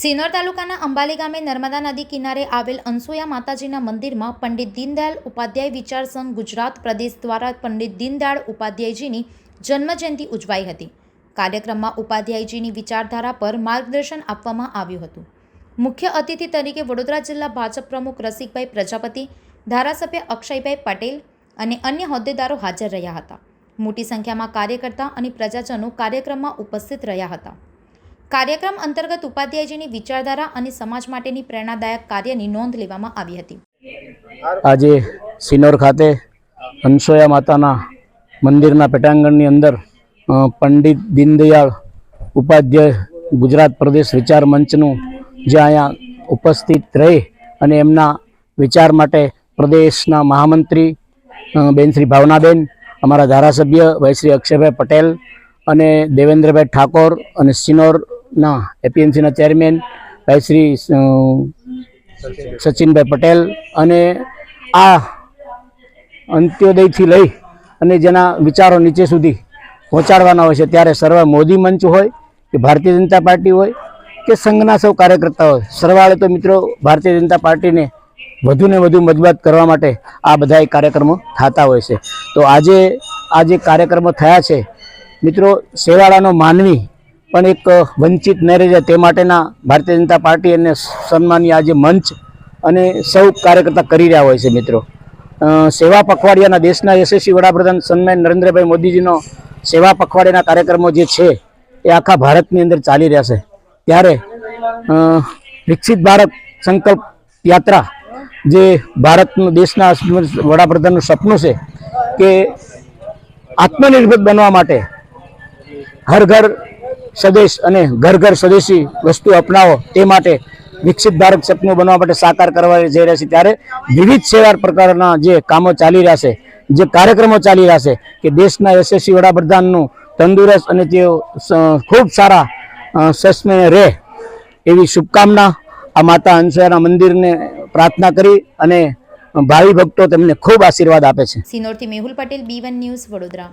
સિનોર તાલુકાના અંબાલી ગામે નર્મદા નદી કિનારે આવેલ અનસુયા માતાજીના મંદિરમાં પંડિત દીનદયાળ ઉપાધ્યાય વિચાર સંઘ ગુજરાત પ્રદેશ દ્વારા પંડિત દીનદયાળ ઉપાધ્યાયજીની જન્મજયંતિ ઉજવાઈ હતી. કાર્યક્રમમાં ઉપાધ્યાયજીની વિચારધારા પર માર્ગદર્શન આપવામાં આવ્યું હતું. મુખ્ય અતિથિ તરીકે વડોદરા જિલ્લા ભાજપ પ્રમુખ રસિકભાઈ પ્રજાપતિ, ધારાસભ્ય અક્ષયભાઈ પટેલ અને અન્ય હોદ્દેદારો હાજર રહ્યા હતા. મોટી સંખ્યામાં કાર્યકર્તા અને પ્રજાજનો કાર્યક્રમમાં ઉપસ્થિત રહ્યા હતા. કાર્યક્રમ અંતર્ગત ઉપાધ્યાયજીની વિચારધારા અને સમાજ માટેની પ્રેરણાદાયક કાર્યની નોંધ લેવામાં આવી હતી. આજે સિનોર ખાતે હંસોયા માતાના મંદિરના પેટાંગણની અંદર પંડિત દીનદયાળ ઉપાધ્યાય ગુજરાત પ્રદેશ વિચાર મંચનું જે અહીંયા ઉપસ્થિત રહી અને એમના વિચાર માટે પ્રદેશના મહામંત્રી બેન શ્રી ભાવનાબેન, અમારા ધારાસભ્ય ભાઈ શ્રી અક્ષયભાઈ પટેલ અને દેવેન્દ્રભાઈ ઠાકોર અને સિનોરના એપીએમસીના ચેરમેન ભાઈ શ્રી સચિનભાઈ પટેલ અને આ અંત્યોદયથી લઈ અને જેના વિચારો નીચે સુધી પહોંચાડવાના હોય છે, ત્યારે સર્વ મોદી મંચ હોય કે ભારતીય જનતા પાર્ટી હોય કે સંઘના સૌ કાર્યકર્તા હોય. સરવાળે તો મિત્રો ભારતીય જનતા પાર્ટીને વધુને વધુ મજબૂત કરવા માટે આ બધા કાર્યક્રમો થતા હોય છે. તો આજે આ જે કાર્યક્રમો થયા છે, મિત્રો શેવાળાનો માનવી પણ એક વંચિત ન રહી તે માટેના ભારતીય જનતા પાર્ટી અને સન્માનીય આજે મંચ અને સૌ કાર્યકર્તા કરી રહ્યા હોય છે મિત્રો. સેવા પખવાડિયાના દેશના યશસ્વી વડાપ્રધાન સન્માન નરેન્દ્રભાઈ મોદીજીનો સેવા પખવાડિયાના કાર્યક્રમો જે છે એ આખા ભારતની અંદર ચાલી રહ્યા છે. ત્યારે વિકસિત ભારત સંકલ્પ યાત્રા જે ભારતનું દેશના વડાપ્રધાનનું સપનું છે કે આત્મનિર્ભર બનવા માટે હર ઘર સ્વદેશ અને ઘર ઘર સ્વદેશી વસ્તુ અપનાવો તે માટે વિકસિત ભારત સપનું બનવા માટે સાકાર કરવા જઈ રહ્યા છે ત્યારે વિવિધ સેવા પ્રકારના જે કામો ચાલી રહ્યા છે, જે કાર્યક્રમો ચાલી રહ્યા છે કે દેશના યશસ્વી વડાપ્રધાનનું તંદુરસ્ત અને તેઓ ખૂબ સારા સસ્મે રહે એવી શુભકામના આ માતા હંસયાના મંદિરને પ્રાર્થના કરી અને ભાવિ ભક્તો તેમને ખૂબ આશીર્વાદ આપે છે. સિનોરથી મેહુલ પટેલ, બી ન્યૂઝ વડોદરા.